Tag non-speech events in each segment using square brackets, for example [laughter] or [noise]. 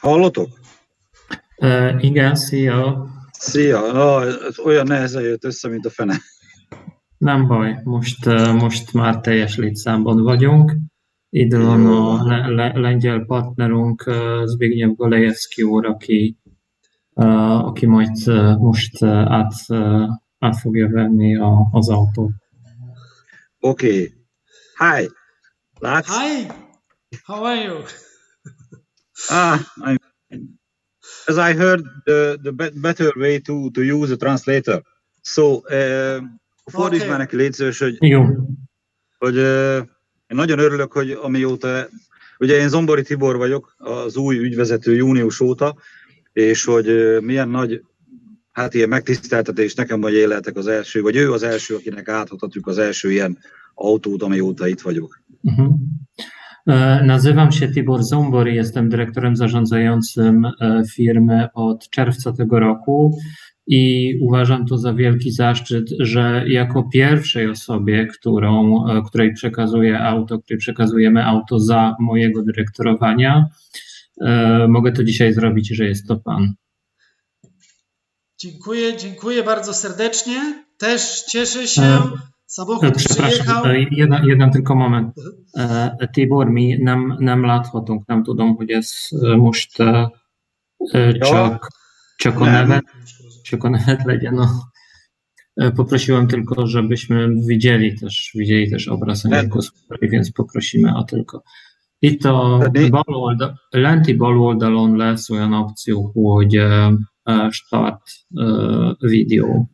Hallotok? Uh, igen, szia! Szia! Ah, ez olyan nehezen jött össze, mint a fene. Nem baj, most, most már teljes létszámban vagyunk. Itt van a le, le, lengyel partnerünk Zbigniew Golejewski úr, aki, aki majd most át, át fogja venni a, az autót. Oké. Okay. Hi. Látsz? Hi, how are you? Ah, I'm fine. As I heard, the, the be- better way to, to use a translator. So, uh, fordíts Oké. már neki légy szíves, hogy, Jó, hogy uh, én nagyon örülök, hogy amióta, ugye én Zombori Tibor vagyok, az új ügyvezető június óta, és hogy uh, milyen nagy, hát ilyen megtiszteltetés nekem, hogy én lehetek az első, vagy ő az első, akinek átadhatjuk az első ilyen autót, amióta itt vagyok. Mhm. E, Nazywam się Tibor Zombor i jestem dyrektorem zarządzającym e, firmy od czerwca tego roku i uważam to za wielki zaszczyt, że jako pierwszej osobie, którą, e, której przekazuję auto, której przekazujemy auto za mojego dyrektorowania, mogę to dzisiaj zrobić, że jest to pan. Dziękuję, dziękuję bardzo serdecznie. Też cieszę się. Samochód. Przepraszam, jeden, jeden tylko moment. Tibor, mi nem, nem láthatunk, nem tudom, hogy ez most csak, csak a nevet, csak a nevet legyen. No. Poprosiłem tylko, żebyśmy widzieli też, widzieli też obraz Anielko Słuprej, więc poprosimy o tylko. A bal oldal, lenti bal oldalon lesz olyan opció, hogy start videó.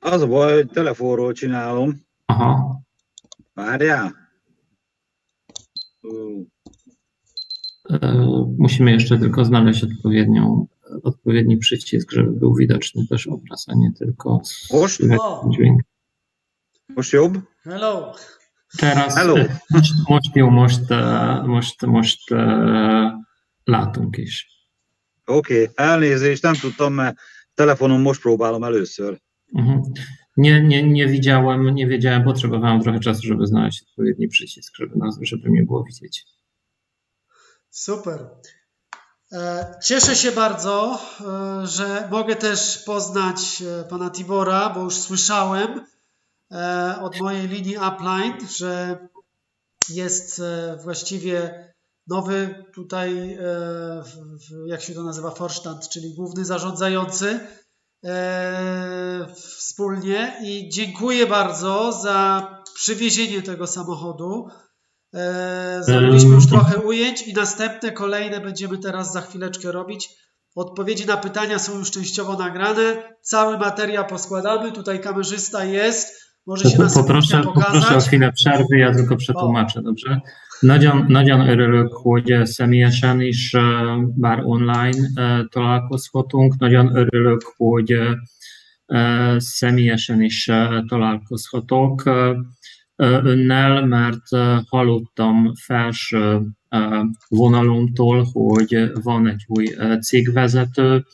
Az a baj, hogy telefonról csinálom. Aha! Ú, E, Musimy jeszcze tylko znaleźć odpowiednią, odpowiedni przycisk, żeby był widoczny też obraz, a nie tylko Most? słychać O. dźwięk. Most jobb? Hello. Teraz Hello. most, most jó, most, e, most, most e, látunk is. Oké, okay. elnézést, nem tudtam, mert telefonon most próbálom először. Mhm. Nie, nie, nie widziałem, nie wiedziałem, potrzebowałem trochę czasu, żeby znaleźć odpowiedni przycisk, żeby, nas, żeby mnie było widzieć. Super. E, Cieszę się bardzo, e, że mogę też poznać e, pana Tibora, bo już słyszałem od mojej linii upline, że jest właściwie nowy tutaj, jak się to nazywa, Vorstand, czyli główny zarządzający wspólnie i dziękuję bardzo za przywiezienie tego samochodu. E, Zrobiliśmy już trochę ujęć i następne, kolejne będziemy teraz za chwileczkę robić. Odpowiedzi na pytania są już częściowo nagrane. Cały materiał poskładamy. Tutaj kamerzysta jest. Może się Poproszę, poproszę o chwilę przerwy, ja tylko przetłumaczę, dobrze? Nagyon, nagyon örülök, hogy személyesen is eh, bár online eh, találkozhatunk. Nagyon örülök, hogy eh, személyesen is találkozhatok önnel, mert hallottam felső vonalomtól, hogy van egy új cégvezető,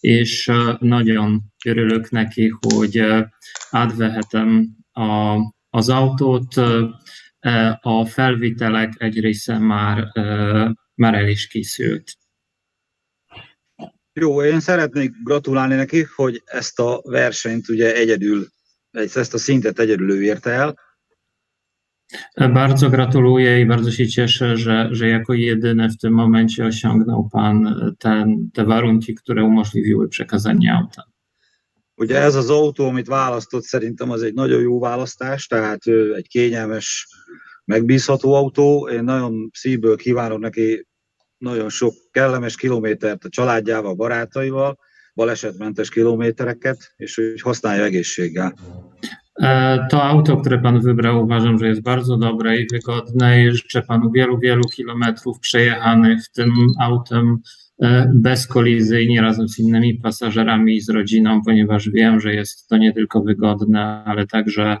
és nagyon örülök neki, hogy eh, átvehetem a, az autót. Eh, A felvitelek egy része már, már el is készült. Jó, én szeretnék gratulálni neki, hogy ezt a versenyt ugye egyedül, ezt a szintet egyedül ő érte el. Bardzo gratuluję i bardzo się cieszę, że, że jako jedyny w tym momencie osiągnął Pan eh, ten, te warunki, które umożliwiły przekazanie auta. Ugye ez az autó, amit választott, szerintem az egy nagyon jó választás, tehát egy kényelmes, megbízható autó. Én nagyon szívből kívánok neki nagyon sok kellemes kilométert a családjával, barátaival, balesetmentes kilométereket, és hogy használja egészséggel. E, To auto, które Pan wybrał, uważam, że jest bardzo dobre i wygodne życzę Panu wielu, wielu kilometrów przejechanych tym autem e, bezkolizyjnie razem z innymi pasażerami i z rodziną, ponieważ wiem, że jest to nie tylko wygodne, ale także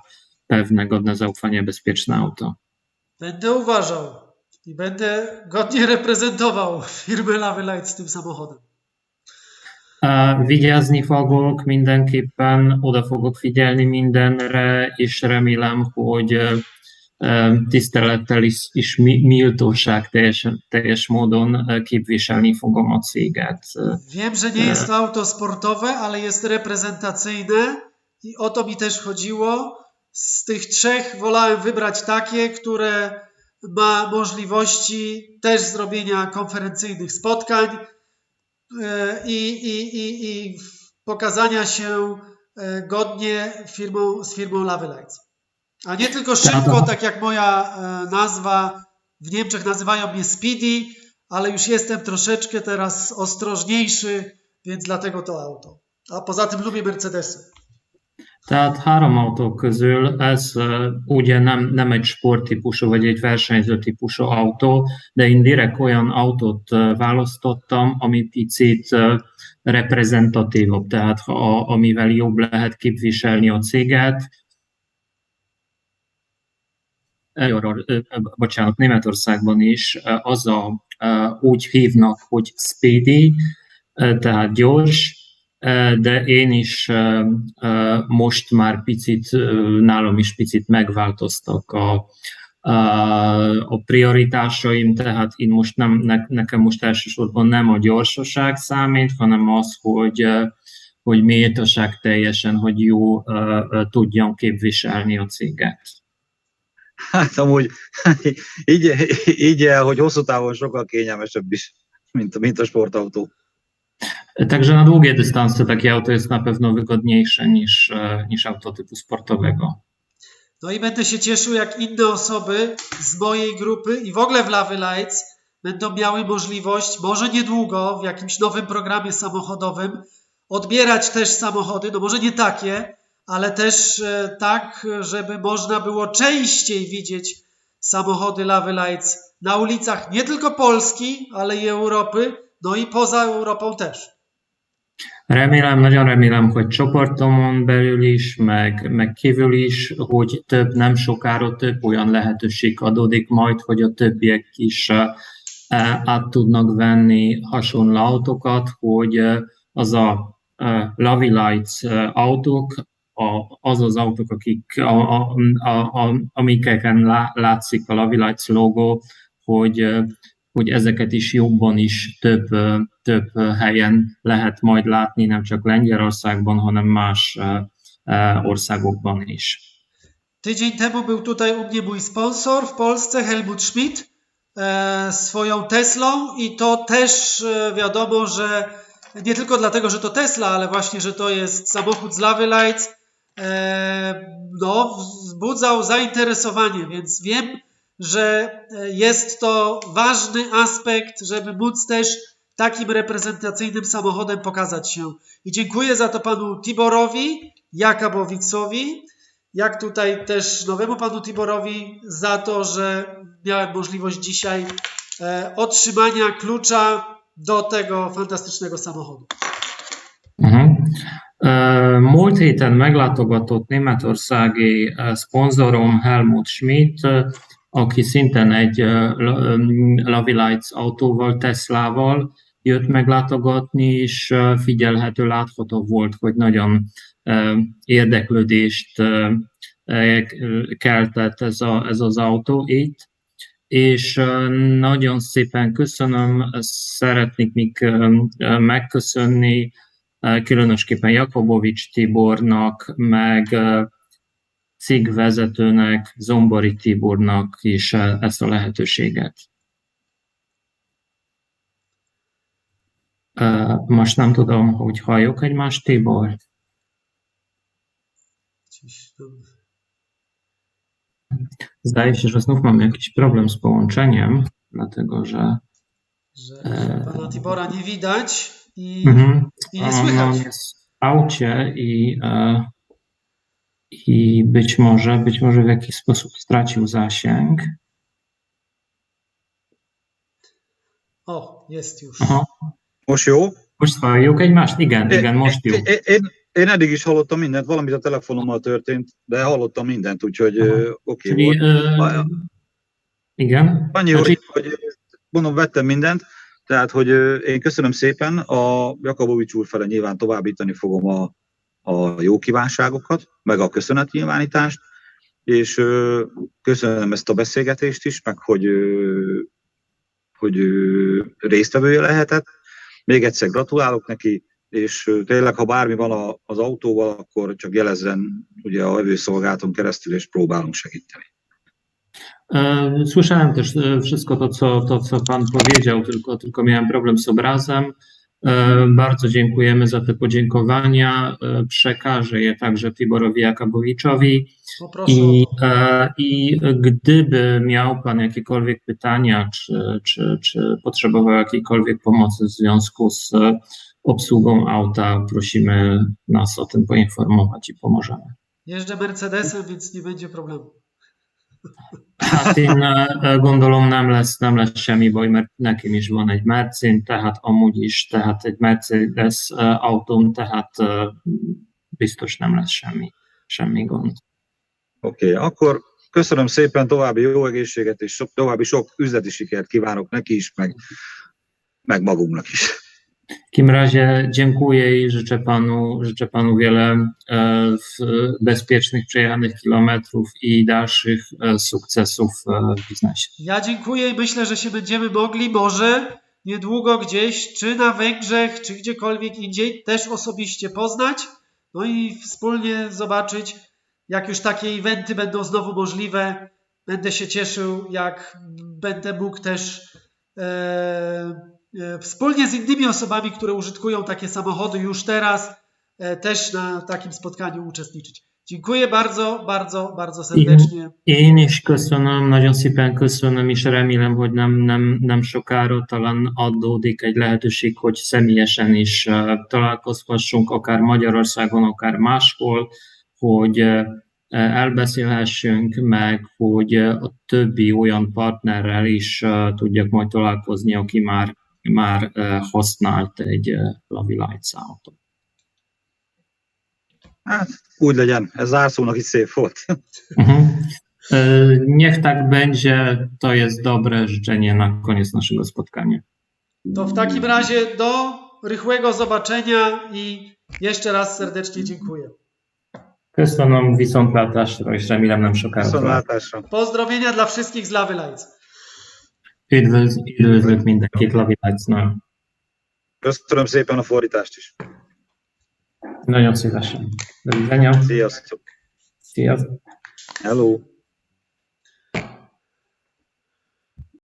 pewne, godne zaufania, bezpieczne auto. Będę uważał i będę godnie reprezentował firmę Lawy Light z tym samochodem. E, Vigyázni fogok mindenképpen, oda fogok figyelni mindenre, és remélem, hogy tisztelettel is, mi- méltóság teljes, teljes módon ö, képviselni fogom a céget. Wiem, że nie jest to auto sportowe, ale jest reprezentacyjne i o to mi też chodziło. Z tych trzech wolałem wybrać takie, które ma możliwości też zrobienia konferencyjnych spotkań e, i, i, i, i pokazania się e, godnie firmą, z firmą Love Lights. A nie tylko szybko, tak jak moja e, nazwa, w Niemczech nazywają mnie Speedy, ale już jestem troszeczkę teraz ostrożniejszy, więc dlatego to auto. A poza tym lubię Mercedesy. Tehát három autó közül ez ugye nem, nem egy sporttípusú vagy egy versenyző típusú autó, de én direkt olyan autót választottam, ami picit reprezentatívabb, tehát a, amivel jobb lehet képviselni a céget. Bocsánat, Németországban is az a, úgy hívnak, hogy speedy, tehát gyors, de én is most már picit, nálam is picit megváltoztak a, a, prioritásaim, tehát én most nem, ne, nekem most elsősorban nem a gyorsaság számít, hanem az, hogy, hogy méltóság teljesen, hogy jó tudjam képviselni a céget. Hát amúgy [laughs] így, így hogy hosszú távon sokkal kényelmesebb is, mint, mint a sportautó. Także na długie dystanse takie auto jest na pewno wygodniejsze niż, e, niż auto typu sportowego. No i będę się cieszył, jak inne osoby z mojej grupy i w ogóle w Love Lights będą miały możliwość, może niedługo, w jakimś nowym programie samochodowym, odbierać też samochody, no może nie takie, ale też e, tak, żeby można było częściej widzieć samochody Love Lights na ulicach nie tylko Polski, ale i Europy, no i poza Europą też. Remélem, nagyon remélem, hogy csoportomon belül is, meg, meg kívül is, hogy több, nem sokára több olyan lehetőség adódik majd, hogy a többiek is eh, át tudnak venni hasonló autókat, hogy eh, az a eh, Lavi Lights autók, az az autók, akik, a, a, a, a, amikeken lá, látszik a Lavi Lights logó, hogy hogy ezeket is jobban is több, több helyen lehet majd látni, nem csak Lengyelországban, hanem más országokban is. Tydzień temu był tutaj u mnie mój sponsor w Polsce, Helmut Schmidt, e, swoją Teslą i to też e, wiadomo, że nie tylko dlatego, że to Tesla, ale właśnie, że to jest samochód z Love Lights, e, no, wzbudzał zainteresowanie, więc wiem, że e, jest to ważny aspekt, żeby móc też takim reprezentacyjnym samochodem pokazać się. I dziękuję za to panu Tiborowi, Jakabowiczowi, jak tutaj też nowemu panu Tiborowi za to, że miałem możliwość dzisiaj e, otrzymania klucza do tego fantastycznego samochodu. Uh-huh. Ö, Múlt héten meglátogatott németországi szponzorom Helmut Schmidt, aki szintén egy Lavi Lights autóval, Teslával jött meglátogatni, és figyelhető, látható volt, hogy nagyon érdeklődést ö, keltett ez, a, ez az autó itt, és nagyon szépen köszönöm, szeretnék még megköszönni különösképpen Jakobovics Tibornak, meg cégvezetőnek, Zombori Tibornak is ö, ezt a lehetőséget. Ö, Most nem tudom, hogy halljuk egymást, Tibor? Zdaje się, że znów mamy jakiś problem z połączeniem, dlatego że Że E, pana Tibora nie widać i, mhm, i nie słychać. on jest w aucie i, e, i być może, być może w jakiś sposób stracił zasięg. O, jest już. Aha. Most jó? Most halljuk egymást? Igen, igen, most jó. Én, én, én eddig is hallottam mindent, valamit a telefonommal történt, de hallottam mindent, úgyhogy ö, oké Czyli, volt. e, igen, Annyi, hogy, hogy mondom, vettem mindent, tehát, hogy ö, én köszönöm szépen, a Jakobovics úr fele nyilván továbbítani fogom a, a jó kívánságokat, meg a köszönetnyilvánítást, és köszönöm ezt a beszélgetést is, meg hogy, hogy ö, résztvevője lehetett. Még egyszer gratulálok neki, és tényleg, ha bármi van a, az autóval, akkor csak jelezzen ugye a jövőszolgálaton keresztül, és próbálunk segíteni. E, Słyszałem też e, wszystko to, co, to, co Pan powiedział, tylko, tylko miałem problem z obrazem. E, Bardzo dziękujemy za te podziękowania. E, Przekażę je także Tiborowi Jakabowiczowi. I, e, I gdyby miał Pan jakiekolwiek pytania, czy, czy, czy potrzebował jakiejkolwiek pomocy w związku z obsługą auta, prosimy nas o tym poinformować i pomożemy. Jeżdżę Mercedesem, więc nie będzie problemu. Hát én gondolom nem lesz, nem lesz semmi baj, mert nekem is van egy Mercin, tehát amúgy is, tehát egy Mercedes autóm, tehát biztos nem lesz semmi, semmi gond. Oké, okay, akkor köszönöm szépen, további jó egészséget, és sok, további sok üzleti sikert kívánok neki is, meg, meg magunknak is. W takim razie dziękuję i życzę panu, życzę panu wiele e, bezpiecznych, przejechanych kilometrów i dalszych e, sukcesów e, w biznesie. Ja dziękuję i myślę, że się będziemy mogli może niedługo gdzieś, czy na Węgrzech, czy gdziekolwiek indziej, też osobiście poznać, no i wspólnie zobaczyć, jak już takie eventy będą znowu możliwe. Będę się cieszył, jak będę mógł też e, wspólnie z innymi osobami, które użytkują takie samochody już teraz, e, też na takim spotkaniu uczestniczyć. Dziękuję bardzo, bardzo, bardzo serdecznie. Én is köszönöm, nagyon szépen köszönöm, és remélem, hogy nem, nem, nem sokára talán adódik egy lehetőség, hogy személyesen is találkozhassunk, akár Magyarországon, akár máshol, hogy elbeszélhessünk, meg hogy a többi olyan partnerrel is tudjak majd találkozni, aki már, már használt egy Lavi Lights autót. Hát, úgy legyen, ez zárszónak is szép volt. E, Niech tak będzie, to jest dobre życzenie na koniec naszego spotkania. To w takim razie do rychłego zobaczenia i jeszcze raz serdecznie dziękuję. Köszönöm viszontlátásra, és remélem nem sokára. Pozdrowienia dla wszystkich z Lawy Lights. Üdvöz, üdvözlök mindenkit Lavi Lights-nál. Köszönöm szépen a fordítást is. Nagyon szívesen. Sziasztok. Sziasztok. Hello.